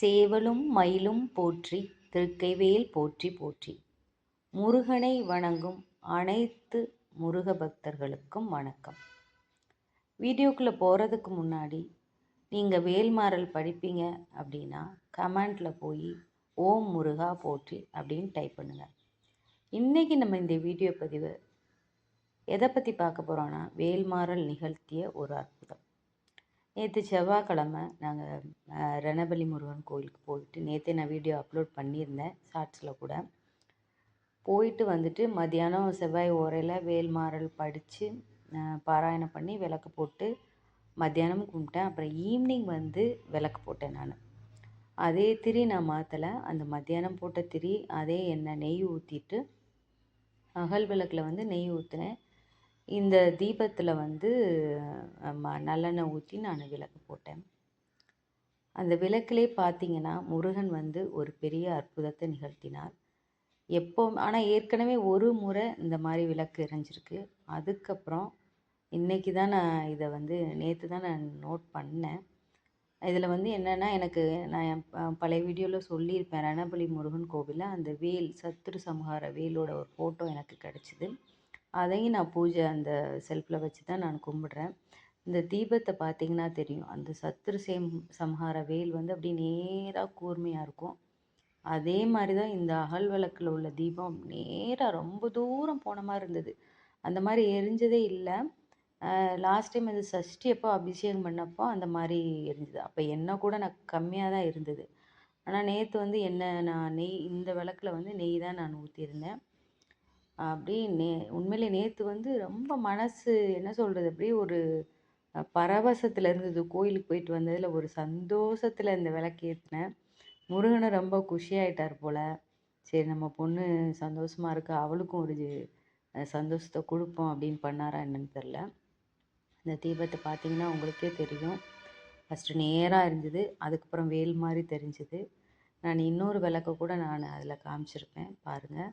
சேவலும் மயிலும் போற்றி திருக்கைவேல் போற்றி போற்றி. முருகனை வணங்கும் அனைத்து முருக பக்தர்களுக்கும் வணக்கம். வீடியோக்குள்ளே போகிறதுக்கு முன்னாடி நீங்கள் வேல்மாறல் படிப்பீங்க அப்படின்னா கமெண்டில் போய் ஓம் முருகா போற்றி அப்படின்னு டைப் பண்ணுங்கள் இன்றைக்கி நம்ம இந்த வீடியோ பதிவு எதை பற்றி பார்க்க போகிறோன்னா வேல்மாறல் நிகழ்த்திய ஒரு அற்புதம். நேற்று செவ்வாய்க்கிழமை நாங்கள் ரணபலி முருகன் கோயிலுக்கு போயிட்டு நேற்றே நான் வீடியோ அப்லோட் பண்ணியிருந்தேன் ஷார்ட்ஸில் கூட. போயிட்டு வந்துட்டு மத்தியானம் செவ்வாய் ஓரையில் வேல்மாறல் படித்து பாராயணம் பண்ணி விளக்கு போட்டு மத்தியானம் கும்பிட்டேன். அப்புறம் ஈவினிங் வந்து விளக்கு போட்டேன் நான். அதே திரி நான் மாற்றலை அந்த மத்தியானம் போட்ட திரி அதே எண்ணெய் நெய் ஊற்றிட்டு அகல் விளக்கில் வந்து நெய் ஊற்றினேன் இந்த தீபத்தில் வந்து ம நல்லெண்ணெய் ஊற்றி நான் விளக்கு போட்டேன். அந்த விளக்கிலே பார்த்தீங்கன்னா முருகன் வந்து ஒரு பெரிய அற்புதத்தை நிகழ்த்தினார். எப்போ ஆனால் ஏற்கனவே ஒரு முறை இந்த மாதிரி விளக்கு எரிஞ்சிருக்கு. அதுக்கப்புறம் இன்றைக்கி தான் நான் இதை வந்து நேற்று தான் நான் நோட் பண்ணேன். இதில் வந்து என்னென்னா எனக்கு நான் பழைய வீடியோவில் சொல்லியிருப்பேன். ரணபலி முருகன் கோவிலில் அந்த வேல் சத்துரு சம்ஹார வேலோட ஒரு ஃபோட்டோ எனக்கு கிடச்சிது. அதையும் நான் பூஜை அந்த செல்ஃபில் வச்சு தான் நான் கும்பிட்றேன். இந்த தீபத்தை பார்த்தீங்கன்னா தெரியும். அந்த சத்துரு சேம் சம்ஹார வேல் வந்து அப்படி நேராக கூர்மையாக இருக்கும். அதே மாதிரி தான் இந்த அகல் விளக்கில் உள்ள தீபம் நேராக ரொம்ப தூரம் போன மாதிரி இருந்தது. அந்த மாதிரி எரிஞ்சதே இல்லை. லாஸ்ட் டைம் இந்த சஷ்டி அப்போ அபிஷேகம் பண்ணப்போ அந்த மாதிரி இருந்தது அப்போ எண்ணெய் கூட நான் கம்மியாக தான் இருந்தது. ஆனால் நேற்று வந்து என்ன நான் நெய் இந்த விளக்கில் வந்து நெய் தான் நான் ஊற்றியிருந்தேன் அப்படியே நே உண்மையிலே நேற்று வந்து ரொம்ப மனசு என்ன சொல்கிறது அப்படியே ஒரு பரவசத்தில் இருந்தது. கோயிலுக்கு போயிட்டு வந்ததில் ஒரு சந்தோஷத்தில் இந்த விளக்கேற்றினேன் முருகனை ரொம்ப குஷியாயிட்டார் போல். சரி நம்ம பொண்ணு சந்தோஷமாக இருக்கா? அவளுக்கும் ஒரு சந்தோஷத்தை கொடுப்போம் அப்படின்னு பண்ணாரா என்னன்னு தெரில இந்த தீபத்தை பார்த்தீங்கன்னா உங்களுக்கே தெரியும். ஃபஸ்ட்டு நேராக இருந்தது. அதுக்கப்புறம் வேல் மாதிரி தெரிஞ்சுது. நான் இன்னொரு விளக்க கூட நான் அதில் காமிச்சிருப்பேன். பாருங்கள்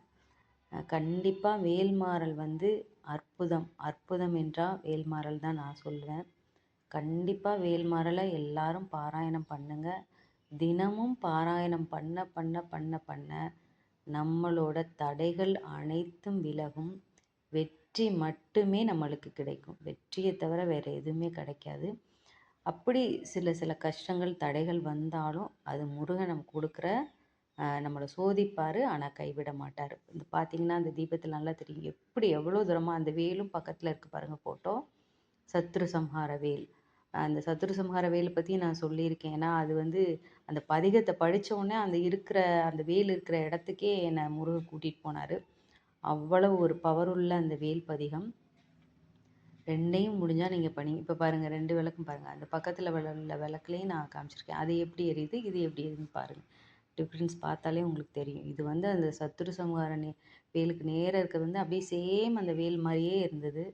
கண்டிப்பாக வேல்மாறல் வந்து அற்புதம். அற்புதம் என்றால் வேல்மாறல் தான் நான் சொல்லுவேன் கண்டிப்பாக வேல்மாறலை எல்லாரும் பாராயணம் பண்ணுங்கள் தினமும் பாராயணம் பண்ண பண்ண பண்ண பண்ண நம்மளோட தடைகள் அனைத்தும் விலகும். வெற்றி மட்டுமே நம்மளுக்கு கிடைக்கும். வெற்றியை தவிர வேறு எதுவுமே கிடைக்காது. அப்படி சில சில கஷ்டங்கள் தடைகள் வந்தாலும் அது முருகன் நம்ம கொடுக்குற நம்மளை சோதிப்பார் ஆனால் கைவிட மாட்டார். இந்த பார்த்தீங்கன்னா அந்த தீபத்தில் நல்லா தெரியும். எப்படி எவ்வளோ தூரமாக அந்த வேலும் பக்கத்தில் இருக்குது பாருங்கள் ஃபோட்டோ சத்ரு சம்ஹார வேல். அந்த சத்ரு சம்ஹார வேலை பற்றி நான் சொல்லியிருக்கேன். ஏன்னா அது வந்து அந்த பதிகத்தை படித்தோடனே அந்த இருக்கிற அந்த வேல் இருக்கிற இடத்துக்கே என்னை முருகன் கூட்டிகிட்டு போனார். அவ்வளவு ஒரு பவர் உள்ள அந்த வேல் பதிகம். ரெண்டையும் முடிஞ்சால் நீங்கள் பண்ணி இப்போ பாருங்கள் ரெண்டு விளக்கும் பாருங்கள் அந்த பக்கத்தில் உள்ள விளக்குலேயும் நான் காமிச்சிருக்கேன். அது எப்படி எரியுது இது எப்படி எரியுதுன்னு பாருங்கள் டிஃப்ரென்ஸ் பார்த்தாலே உங்களுக்கு தெரியும். இது வந்து அந்த சத்துரு சமூகார நே வேலுக்கு நேராக இருக்கிறது வந்து அப்படியே சேம் அந்த வேல் மாதிரியே இருந்தது.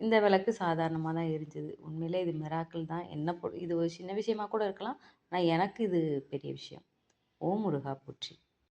இந்த விளக்கு சாதாரணமாக தான் எரிஞ்சுது. உண்மையிலே இது மிராக்கள் தான். என்ன இது ஒரு சின்ன விஷயமா கூட இருக்கலாம். ஆனால் எனக்கு இது பெரிய விஷயம். ஓம் முருகா போற்றி.